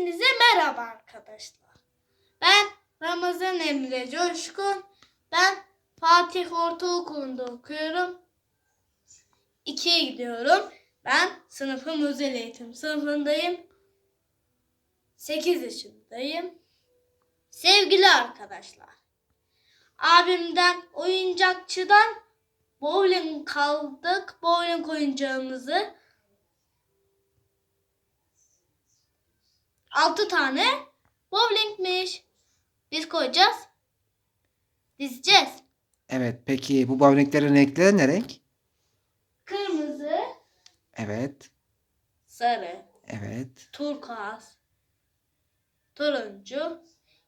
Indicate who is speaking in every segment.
Speaker 1: Hepinize merhaba arkadaşlar. Ben Ramazan Emre Coşkun. Ben Fatih Ortaokulu'nda okuyorum. İkiye gidiyorum. Ben sınıfım özel eğitim sınıfındayım. 8 yaşındayım. Sevgili arkadaşlar. Abimden oyuncakçıdan bowling kaldık. Bowling oyuncağımızı 6 tane bowlingmiş. Biz koyacağız. Dizeceğiz.
Speaker 2: Evet peki bu bowlinglerin renkleri ne renk?
Speaker 1: Kırmızı,
Speaker 2: Evet.
Speaker 1: sarı,
Speaker 2: Evet.
Speaker 1: turkuaz, turuncu,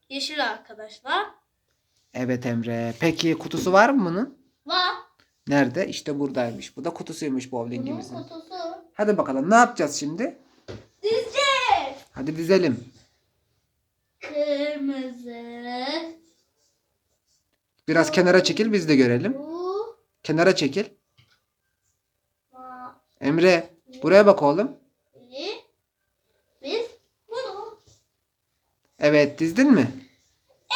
Speaker 1: yeşil arkadaşlar.
Speaker 2: Evet Emre. Peki kutusu var mı bunun?
Speaker 1: Var.
Speaker 2: Nerede? İşte buradaymış. Bu da kutusuymuş
Speaker 1: Bunun
Speaker 2: bowlingimizin.
Speaker 1: kutusu.
Speaker 2: Hadi bakalım ne yapacağız şimdi? Hadi dizelim.
Speaker 1: Kırmızı,
Speaker 2: Biraz kenara çekil biz de görelim.
Speaker 1: bu,
Speaker 2: Kenara çekil. Emre buraya bak oğlum.
Speaker 1: Biz bunu
Speaker 2: Evet dizdin mi?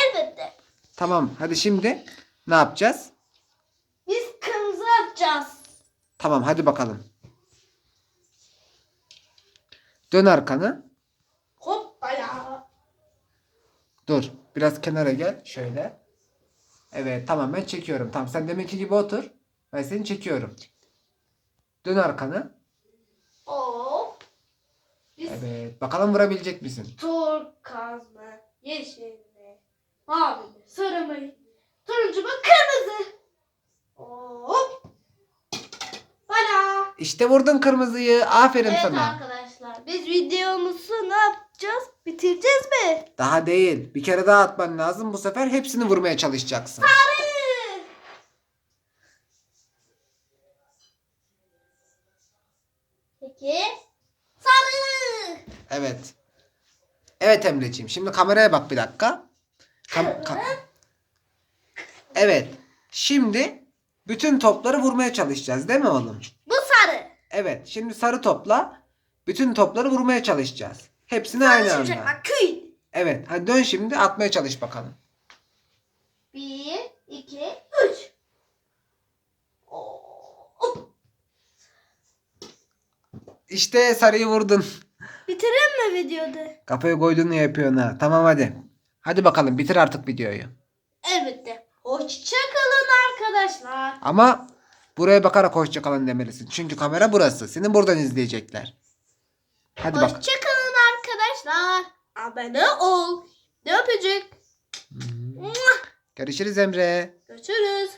Speaker 1: elbette
Speaker 2: Tamam hadi şimdi ne yapacağız?
Speaker 1: biz kırmızı atacağız.
Speaker 2: Tamam hadi bakalım. Dön arkanı. Dur. Biraz kenara gel. Şöyle. Evet tamam ben çekiyorum. Tamam sen deminki gibi otur. Ben seni çekiyorum. Dön arkanı.
Speaker 1: Hop. Biz
Speaker 2: Evet. Bakalım vurabilecek misin?
Speaker 1: turkuaz mı, yeşil mi, mavi mi, sarı mı, turuncu mu, kırmızı. Hop. Bana.
Speaker 2: İşte vurdun kırmızıyı. Aferin
Speaker 1: Evet
Speaker 2: sana.
Speaker 1: arkadaşlar biz videomuzu ne yapacağız? Bitireceğiz mi?
Speaker 2: Daha değil. Bir kere daha atman lazım. Bu sefer hepsini vurmaya çalışacaksın.
Speaker 1: Sarı. Peki. Sarı.
Speaker 2: Evet. Evet Emreciğim. Şimdi kameraya bak bir dakika. Kam- ka- evet. Şimdi bütün topları vurmaya çalışacağız değil mi oğlum?
Speaker 1: Bu sarı.
Speaker 2: Evet. Şimdi sarı topla bütün topları vurmaya çalışacağız. Hepsini aynı anda.
Speaker 1: bak.
Speaker 2: Evet. Hadi dön şimdi atmaya çalış bakalım.
Speaker 1: Bir, iki, üç.
Speaker 2: İşte sarıyı vurdun.
Speaker 1: Bitirelim mi videoda?
Speaker 2: Kafayı koydun ne yapıyorsun ha? Tamam hadi. Hadi bakalım bitir artık videoyu.
Speaker 1: Elbette. Hoşçakalın arkadaşlar.
Speaker 2: Ama buraya bakarak hoşçakalın demelisin. Çünkü kamera burası. Seni buradan izleyecekler. Hadi bak.
Speaker 1: Hoşçakalın arkadaşlar. Abone ol. Ne öpücük.
Speaker 2: Görüşürüz Emre.
Speaker 1: Görüşürüz.